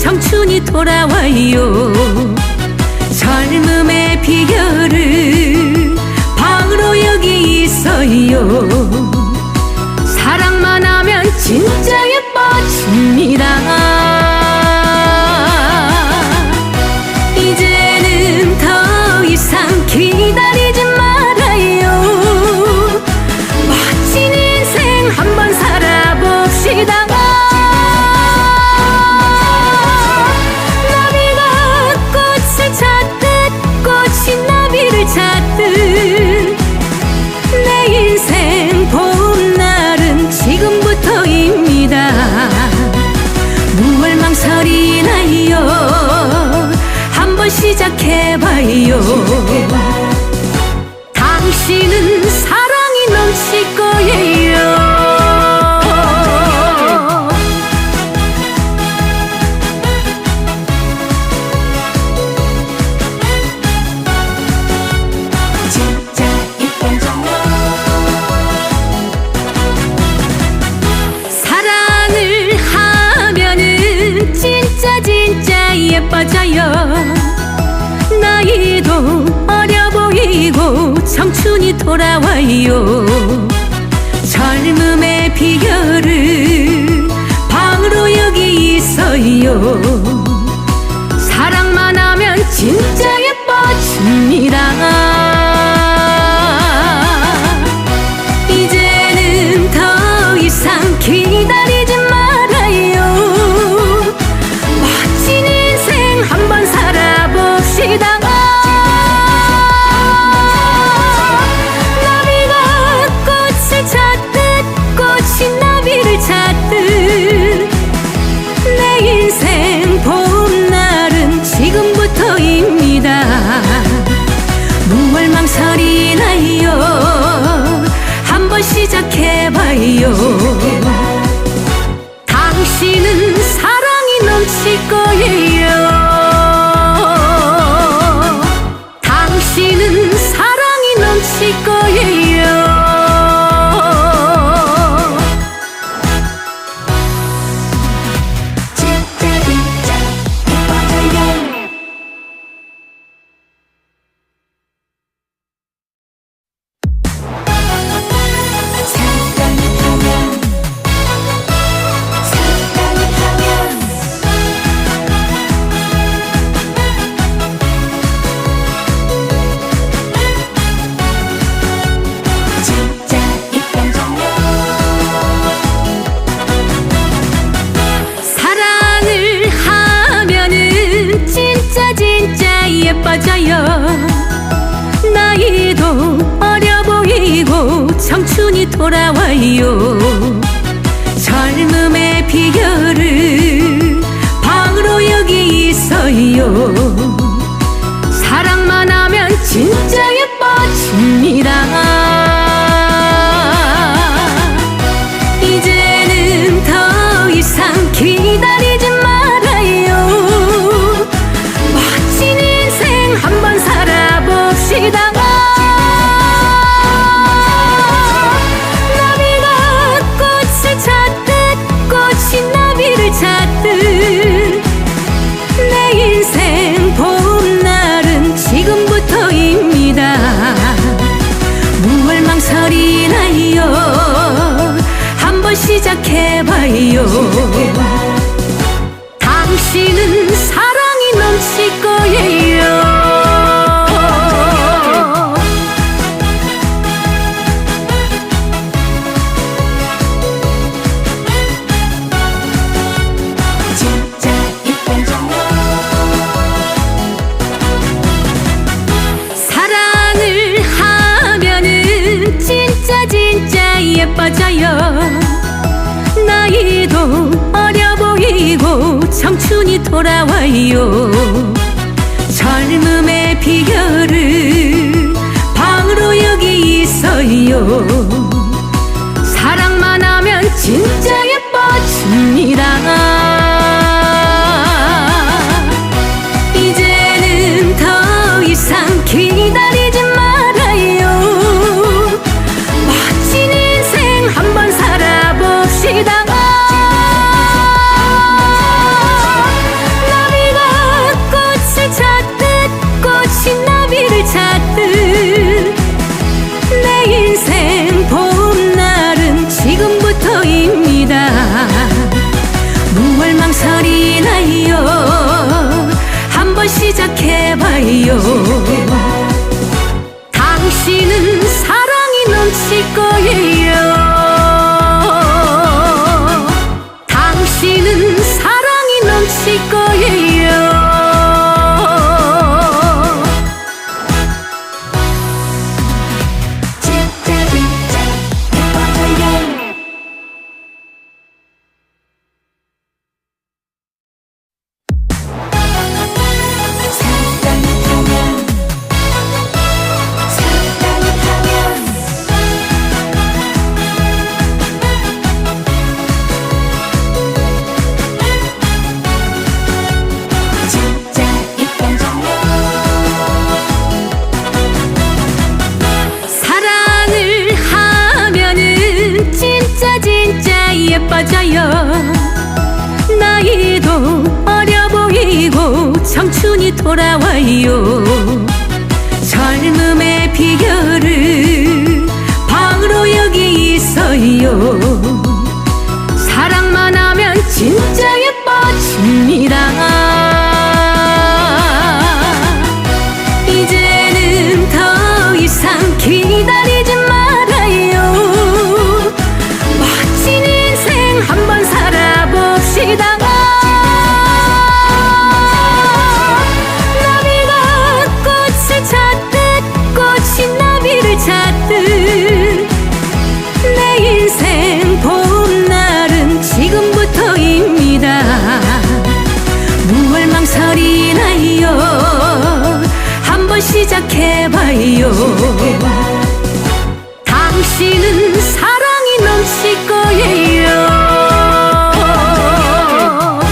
청춘이 돌아와요. 젊음의 비결을 방으로 여기 있어요. 사랑만 하면 진짜 예뻐집니다. 이제는 더 이상 기다리지 말아요. 멋진 인생 한번 살아봅시다. 빠져요. 나이도 어려 보이고 청춘이 돌아와요. 젊음의 비결은 바로 여기 있어요. 사랑만 하면 진짜 예뻐집니다. 이제는 더 이상 기다리 시작해봐요. 돌아와요 빠져요. 나이도 어려 보이고 청춘이 돌아와요. 젊음의 비결은 바로 여기 있어요. caiu 청춘이 돌아와요. 젊음의 비결은 바로 여기 있어요. 시작해봐요.